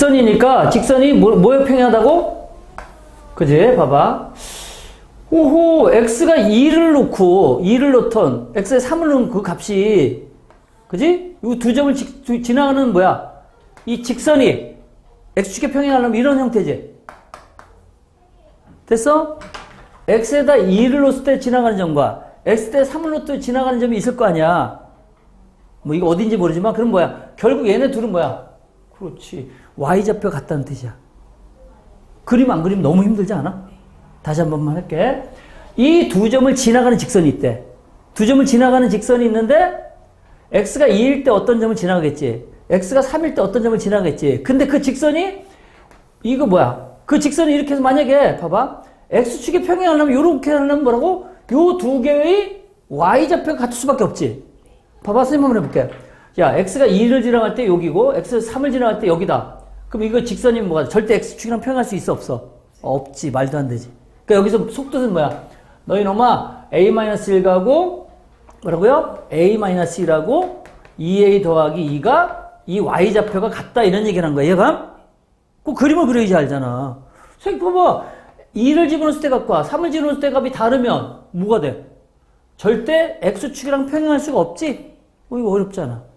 직선이니까 직선이 뭐, 뭐에 평행하다고? 그지? 봐봐. 오호, x가 2를 놓고, 2를 놓던, x에 3을 놓은 그 값이, 그지? 이 두 점을 직- 두- 지나가는 뭐야? 이 직선이 x축에 평행하려면 이런 형태지. 됐어? x에다 2를 놓을 때 지나가는 점과 x에 3을 놓을 때 지나가는 점이 있을 거 아니야. 뭐 이거 어딘지 모르지만 그럼 뭐야? 결국 얘네 둘은 뭐야? 그렇지. y좌표 같다는 뜻이야. 그림 안 그리면 너무 힘들지 않아? 다시 한 번만 할게. 이 두 점을 지나가는 직선이 있대. 두 점을 지나가는 직선이 있는데 x가 2일 때 어떤 점을 지나가겠지. x가 3일 때 어떤 점을 지나가겠지. 근데 그 직선이 이거 뭐야? 그 직선이 이렇게 해서 만약에 봐봐. x축에 평행하려면 이렇게 하려면 뭐라고? 요 두 개의 y좌표가 같을 수밖에 없지. 봐봐, 선생님 한번 해볼게. 야, x가 2를 지나갈 때 여기고, x 3을 지나갈 때 여기다. 그럼 이거 직선이 뭐가, 절대 x축이랑 평행할 수 있어, 없어? 없지, 말도 안 되지. 그러니까 여기서 속뜻은 뭐야? 너희 놈아, a-1 가고, 뭐라고요? a-1하고, 2a 더하기 2가 이 y좌표가 같다, 이런 얘기를 한 거야, 얘가? 그 그림을 그려야지 알잖아. 선생님, 봐봐. 2를 집어넣을 때 값과 3을 집어넣을 때 값이 다르면 뭐가 돼? 절대 x축이랑 평행할 수가 없지? 어, 이거 어렵잖아.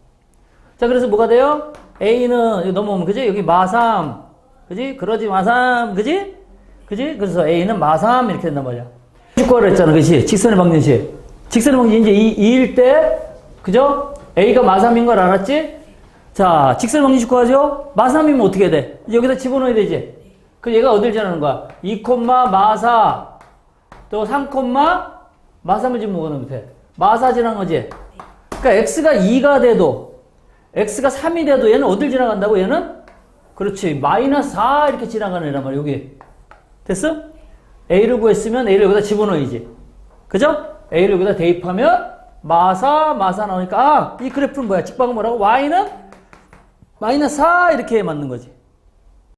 자, 그래서 뭐가 돼요? a는 넘어오면 그지? 여기 마삼, 그지? 그러지 마삼, 그지? 그지? 그래서 a는 마삼 이렇게 된단 말이야. 축구하라 했잖아, 그지? 직선의 방정식. 직선의 방정식 이제 2, 일 때, 그죠? a가 마삼인 걸 알았지? 자, 직선의 방정식 구하죠? 마삼이면 어떻게 돼? 여기다 집어넣어야 되지? 그 얘가 어딜 지나는 거야? 2, 마사, 또 3, 마삼을 지금 먹어놓으면 돼. 마사 지나는 거지? 그러니까 x가 2가 돼도 x가 3이 돼도 얘는 어딜 지나간다고 얘는? 그렇지. 마이너스 4 이렇게 지나가는 애란 말이야. 여기. 됐어? a를 구했으면 a를 여기다 집어넣어야지. 그죠? a를 여기다 대입하면 마사 마사 나오니까 아, 이 그래프는 뭐야? 직방은 뭐라고? y는 마이너스 4 이렇게 맞는 거지.